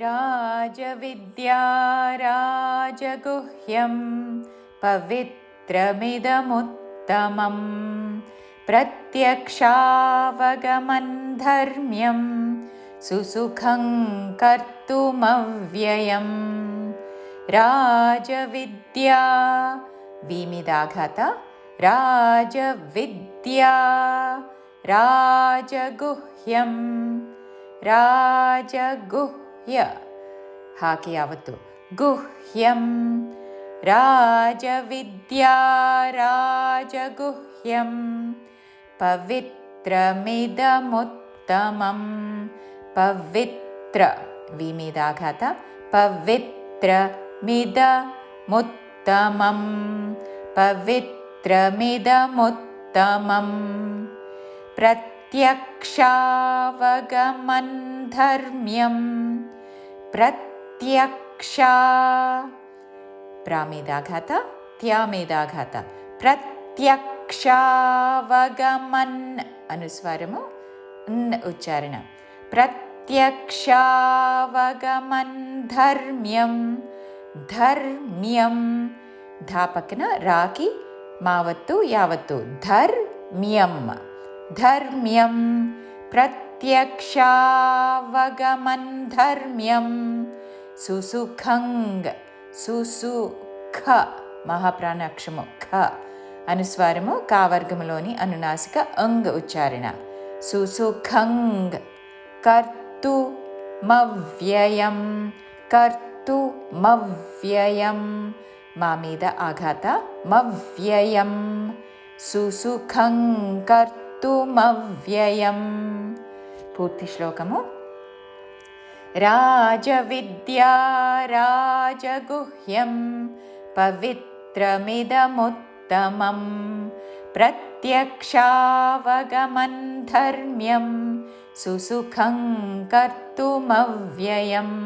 राजविद्या राजगुह्यं पवित्रमिदमुत्तमम् प्रत्यक्षावगमन्धर्म्यं सुसुखं कर्तुमव्ययम् राजविद्या विमिदाघत राजविद्या राजगुह्यं यावत्तु गुह्यं राजविद्या राजगुह्यं पवित्रमिदमुत्तमं पवित्र विमिदाघत पवित्रमिदमुत्तमं पवित्रमिदमुत्तमम् प्रत्यक्षावगमन्धर्म्यं प्रत्यक्षा। प्रामेदाघात त्यामेदाघात। प्रत्यक्षावगमन् अनुस्वारमु। न उच्चारण प्रत्यक्षावगमन्धर्म्यं धर्म्यं। धापकन राकि मावत्तु यावत्तु धर्म्यम् धर्म्यं प्रत्यक्षावगमन्धर्म्यं सुसुखङ् सुसुख महाप्राणाक्षमु ख अनुस्वारमु कावर्गमुलोनि अनुनासिक अङ्ग उच्चारण। कर्तुमव्ययं मामीद सुसुखं पूर्तिश्लोकमु राजविद्या राजगुह्यं पवित्रमिदमुत्तमं प्रत्यक्षावगमन्धर्म्यं सुसुखं कर्तुमव्ययम्